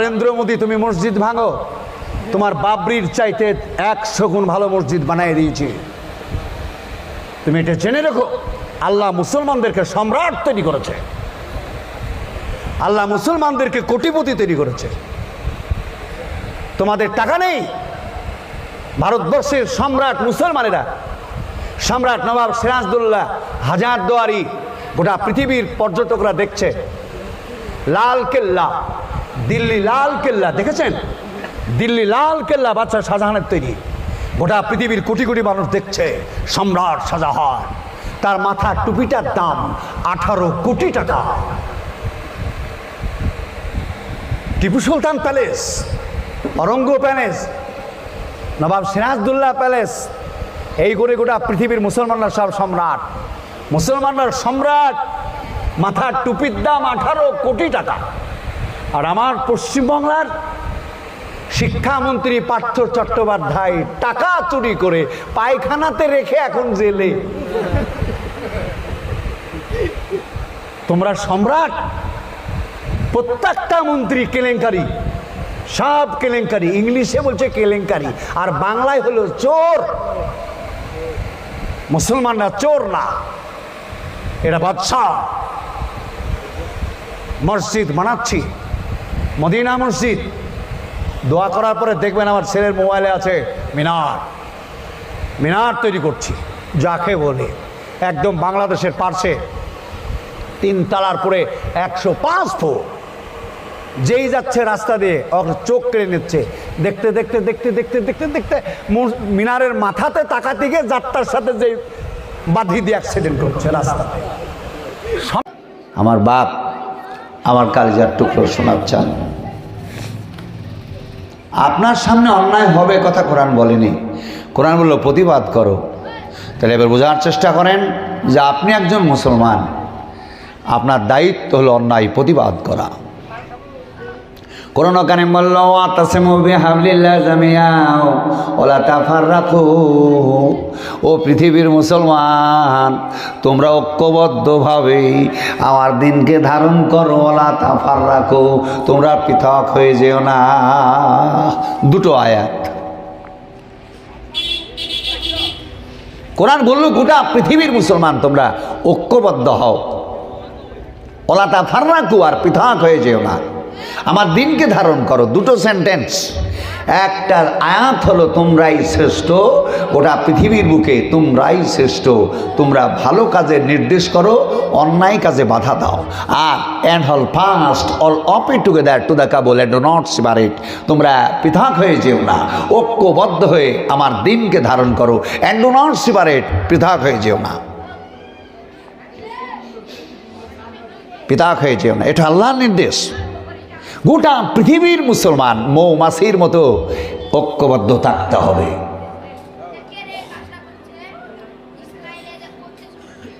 নরেন্দ্র মোদী, তুমি মসজিদ ভাঙো। তোমার বাবরির চাইতে একশো গুণ ভালো মসজিদ বানিয়ে দিয়েছি। তুমি এটা জেনে রেখো, আল্লাহ মুসলমানদেরকে সম্রাট তৈরি করেছে। আল্লাহ মুসলমানদেরকে কোটিপতি তৈরি করেছে। তোমাদের টাকা নেই। ভারতবর্ষের সম্রাট মুসলমানেরা, সম্রাট নবাব সিরাজদুল্লাহ হাজার গোটা পৃথিবীর পর্যটকরা দেখছে, লাল কেল্লা। দিল্লি লাল কেল্লা, দেখেছেন? দিল্লি লাল কেল্লা বাচ্চা শাহজাহানের তৈরি। গোটা পৃথিবীর কোটি কোটি মানুষ দেখছে, সম্রাট শাহজাহান। তার মাথার টুপিটার দাম আঠারো কোটি টাকা। টিপু সুলতান প্যালেস অরঙ্গ প্যালেস, নবাব সিরাজদুল্লাহ প্যালেস, এই করে গোটা পৃথিবীর মুসলমানরা সব সম্রাট। মুসলমানরা সম্রাট, মাথার টুপির দাম আঠারো কোটি টাকা। আর আমার পশ্চিমবাংলার শিক্ষামন্ত্রী পার্থ চট্টোপাধ্যায় টাকা চুরি করে পায়খানাতে রেখে এখন জেলে। তোমরা সম্রাট, প্রত্যেকটা মন্ত্রী কেলেঙ্কারি, সব কেলেঙ্কারি, ইংলিশে বলছে কেলেঙ্কারি, আর বাংলায় হলো চোর। মুসলমানরা চোর না, এরা বাদশাহ। মসজিদ বানাচ্ছি। মদিনা মসজিদ। দোয়া করার পরে দেখবেন আমার ছেলের মোবাইলে আছে মিনার। মিনার তৈরি করছি, যাকে বলে। একদম বাংলাদেশের পার্শ্বে তিন তালার পরে একশো পাঁচ ফুট। যেই যাচ্ছে রাস্তা দিয়ে চোখ কেড়ে নিচ্ছে। দেখতে দেখতে দেখতে দেখতে দেখতে দেখতে মিনারের মাথাতে তাকাতে গিয়ে যাত্রার সাথে যে বাধি দিয়ে অ্যাক্সিডেন্ট করছে রাস্তাতে। আমার বাপ আমার কালিজার টুকরো শোনার চান আপনার সামনে অন্যায় হবে কথা কোরআন বলেনি। কোরআন বলল, প্রতিবাদ করো। তাহলে এবার বোঝার চেষ্টা করেন যে আপনি একজন মুসলমান। আপনার দায়িত্ব হলো অন্যায়, প্রতিবাদ করা। কোরআন কানে বলল আতাসিমু বিহাবলিল্লাহ জামিয়াও ওলা তাফাররাকু, ও পৃথিবীর মুসলমান, তোমরা ঐক্যবদ্ধভাবে আমার দিনকে ধারণ করো, ওলা তাফাররাকু, তোমরা পৃথক হয়ে যেও না। দুটো আয়াত। কোরআন বলল, গোটা পৃথিবীর মুসলমান, তোমরা ঐক্যবদ্ধ হও। ওলা তাফাররাকু, আর পৃথক হয়ে যেও না। আমার দিনকে ধারণ করো, দুটো সেন্টেন্স একটা আয়াত হলো, তোমরাই শ্রেষ্ঠ। ওটা পৃথিবীর বুকে, তোমরাই শ্রেষ্ঠ। তোমরা ভালো কাজে নির্দেশ করো, অন্যায় কাজে বাধা দাও। আর and hold fast all of it together to the cable and not separate তোমরা পৃথক হয়ে যেও না, ঐক্যবদ্ধ হয়ে আমার দিনকে ধারণ করো অ্যান্ড নট সিপারেট পৃথক হয়ে যেও না। পৃথক হয়ে যেও না। এটা আল্লাহর নির্দেশ। গোটা পৃথিবীর মুসলমান মৌমাছির মতো ঐক্যবদ্ধ থাকতে হবে।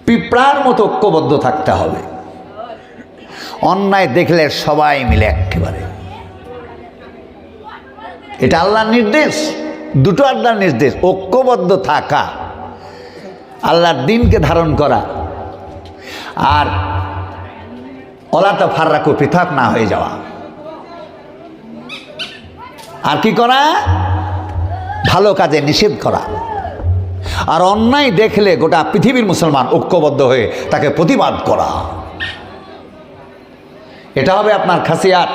পিঁপড়ার মতো ঐক্যবদ্ধ থাকতে হবে। অন্যায় দেখলে সবাই মিলে একেবারে। এটা আল্লাহর নির্দেশ, দুটো আল্লাহর নির্দেশ, ঐক্যবদ্ধ থাকা, আল্লাহর দিনকে ধারণ করা। আর অলাতা ফার্রাকু পৃথক না হয়ে যাওয়া। আর কি করা? ভালো কাজে নিষেধ করা। আর অন্যায় দেখলে গোটা পৃথিবীর মুসলমান ঐক্যবদ্ধ হয়ে তাকে প্রতিবাদ করা। এটা হবে আপনার খাসিয়াত।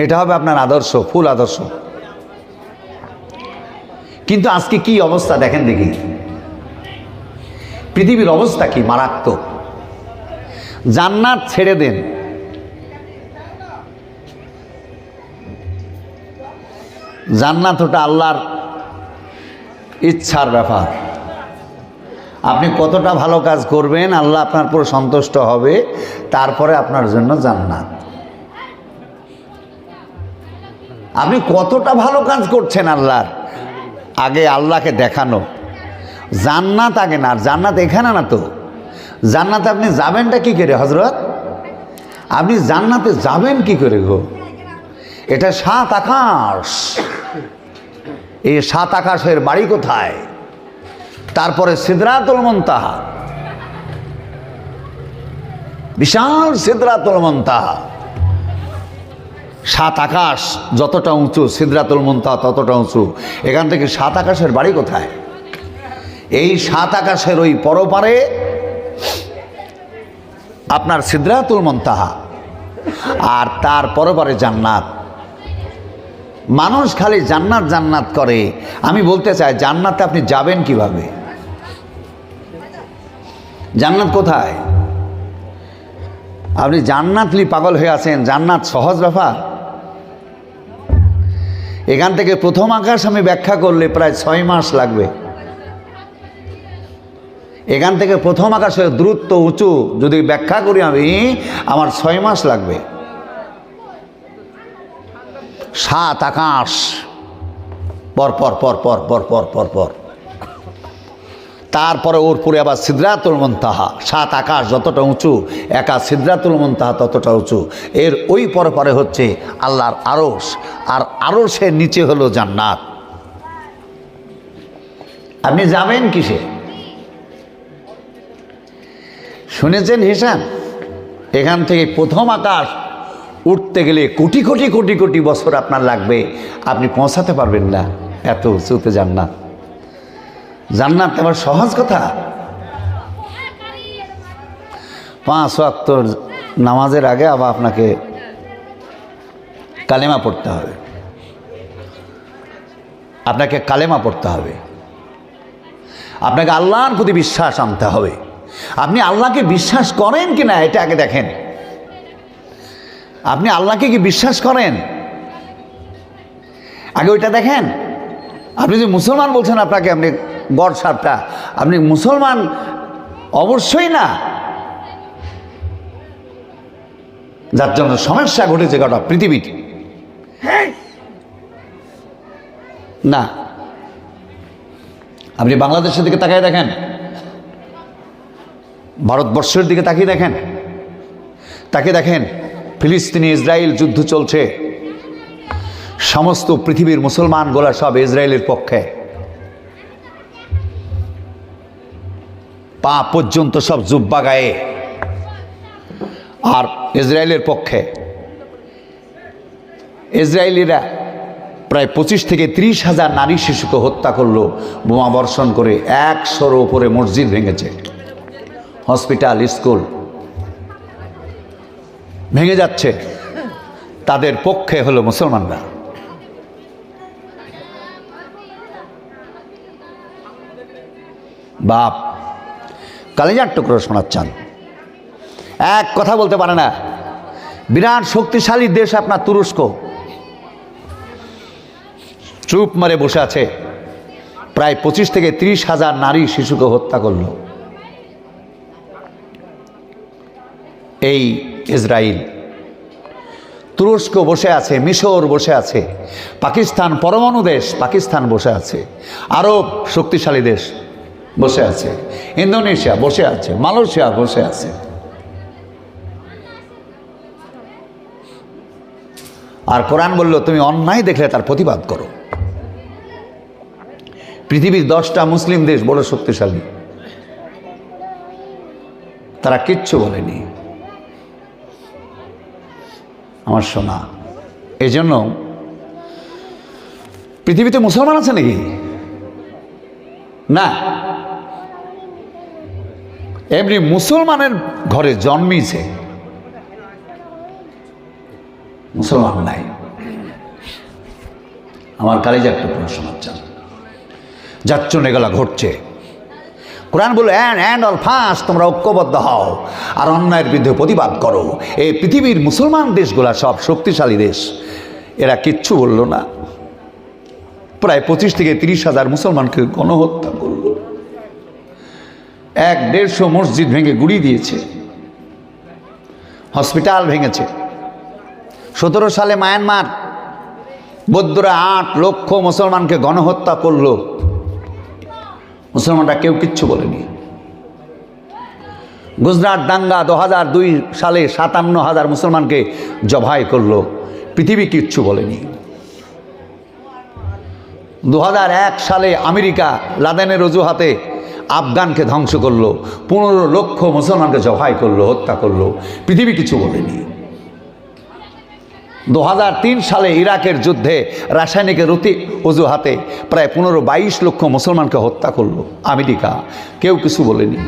এটা হবে আপনার আদর্শ, ফুল আদর্শ। কিন্তু আজকে কি অবস্থা দেখেন দেখি। পৃথিবীর অবস্থা কি মারাত্মক। জান্নাত ছেড়ে দেন। জান্নাত ওটা আল্লাহর ইচ্ছার ব্যাপার। আপনি কতটা ভালো কাজ করবেন, আল্লাহ আপনার পুরো সন্তুষ্ট হবে, তারপরে আপনার জন্য জান্নাত। আপনি কতটা ভালো কাজ করছেন আল্লাহর? আগে আল্লাহকে দেখানো। জান্নাত আগে না জান্নাত এখানে না তো। জান্নাতে আপনি যাবেনটা কি করে হজরত আপনি জান্নাতে যাবেন কি করে গো? এটা সাত আকাশ। এই সাত আকাশের বাড়ি কোথায়? তারপরে সিদ্রাতুল মন্তাহা। বিশাল সিদ্রাতুল মন্তাহা। সাত আকাশ যতটা উঁচু, সিদ্রাতুল মুন্তা ততটা উঁচু। এখান থেকে সাত আকাশের বাড়ি কোথায়? এই সাত আকাশের ওই পরপারে আপনার সিদ্রাতুল মন্তাহা। আর তার পরপারে জান্নাত। মানুষ খালি জান্নাত জান্নাত করে। আমি বলতে চাই, জান্নাতে আপনি যাবেন কীভাবে? জান্নাত কোথায়? আপনি জান্নাতলি পাগল হয়ে আছেন, জান্নাত সহজ ব্যাপার? এখান থেকে প্রথম আকাশ আমি ব্যাখ্যা করলে প্রায় ছয় মাস লাগবে। এখান থেকে প্রথম আকাশের দূরত্ব উঁচু, যদি ব্যাখ্যা করি আমি, আমার ছয় মাস লাগবে। সাত আকাশ। পর পর পর পর পর পর পর পর। তারপরে ওর পরে আবার সিদ্ধাতুল মন্তাহা। সাত আকাশ যতটা উঁচু, একা সিদ্ধাতুল মন্তাহা ততটা উঁচু। এর ওই পরে পরে হচ্ছে আল্লাহর আরস আর আরসের নিচে হলো জান্নাত। আপনি যাবেন কিসে? শুনেছেন হিসাব? এখান থেকে প্রথম আকাশ উঠতে গেলে কোটি কোটি কোটি কোটি বছর আপনার লাগবে। আপনি পৌঁছাতে পারবেন না। এত উঁচুতে জান্নাত। জান্নাত আবার সহজ কথা। পাঁচ ওয়াক্ত নামাজের আগে আবার আপনাকে কালেমা পড়তে হবে। আপনাকে কালেমা পড়তে হবে। আপনাকে আল্লাহর প্রতি বিশ্বাস আনতে হবে। আপনি আল্লাহকে বিশ্বাস করেন কি না এটা আগে দেখেন। আপনি আল্লাহকে কি বিশ্বাস করেন? আগে ওইটা দেখেন। আপনি যে মুসলমান বলছেন আপনাকে আপনি গড় সাপটা। আপনি মুসলমান অবশ্যই না। যার জন্য সমস্যা ঘটেছে গোটা পৃথিবীর না। আপনি বাংলাদেশের দিকে তাকিয়ে দেখেন। ভারতবর্ষের দিকে তাকিয়ে দেখেন। তাকে দেখেন। ফিলিস্তিনি ইসরায়েল যুদ্ধ চলছে। সমস্ত পৃথিবীর মুসলমান গোলা সব ইসরায়েলের পক্ষে। পা পর্যন্ত সব জুব্বা গায়ে। আর ইসরায়েলের পক্ষে। ইসরায়েলিরা প্রায় পঁচিশ থেকে ত্রিশ হাজার নারী শিশুকে হত্যা করল, বোমা বর্ষণ করে একশোর ওপরে মসজিদ ভেঙেছে। হসপিটাল, স্কুল ভেঙে যাচ্ছে। তাদের পক্ষে হলো মুসলমানরা। বাপ, কালিজার টুকরো শোনাচ্ছেন। এক কথা বলতে পারে না। বিরাট শক্তিশালী দেশ আপনার তুরস্ক। চুপ মারে বসে আছে। প্রায় পঁচিশ থেকে ত্রিশ হাজার নারী শিশুকে হত্যা করল। এই ইসরায়েল তুরস্ক বসে আছে, মিশর বসে আছে, পাকিস্তান পরমাণু দেশ, পাকিস্তান বসে আছে, আরব শক্তিশালী দেশ বসে আছে, ইন্দোনেশিয়া বসে আছে, মালয়েশিয়া বসে আছে। আর কোরআন বলল, তুমি অন্যায় দেখলে তার প্রতিবাদ করো। পৃথিবীর দশটা মুসলিম দেশ বড় শক্তিশালী। তারা কিচ্ছু বলেনি। আমার শোনা এই জন্য পৃথিবীতে মুসলমান আছে নাকি? না। এমনি মুসলমানের ঘরে জন্মিছে মুসলমান নাই। আমার কালেজে একটা প্রশ্ন শোনাচ্ছেন। যাচ্ছ এগুলা ঘটছে। কোরআন বলে অ্যান্ড অ্যান্ড অল ফাঁস তোমরা ঐক্যবদ্ধ হও। আর অন্যায়ের বিরুদ্ধে প্রতিবাদ করো। এই পৃথিবীর মুসলমান দেশগুলা সব শক্তিশালী দেশ। এরা কিচ্ছু বলল না। প্রায় পঁচিশ থেকে তিরিশ হাজার মুসলমানকে গণহত্যা করল। এক দেড়শো মসজিদ ভেঙে গুড়িয়ে দিয়েছে। হসপিটাল ভেঙেছে। সতেরো সালে মায়ানমার বৌদ্ধরা আট লক্ষ মুসলমানকে গণহত্যা করল। মুসলমানরা কেউ কিচ্ছু বলেনি। গুজরাট, দাঙ্গা দু হাজার দুই সালে সাতান্ন হাজার মুসলমানকে জবাই করল। পৃথিবী কিচ্ছু বলেনি। দু সালে আমেরিকা লাদেনের অজুহাতে আফগানকে ধ্বংস করল। পনেরো লক্ষ মুসলমানকে জবাই করল, হত্যা করল। পৃথিবী কিছু বলেনি। দু হাজার তিন সালে ইরাকের যুদ্ধে রাসায়নিকের অতি অজুহাতে প্রায় পনেরো বাইশ লক্ষ মুসলমানকে হত্যা করল আমেরিকা। কেউ কিছু বলেনি।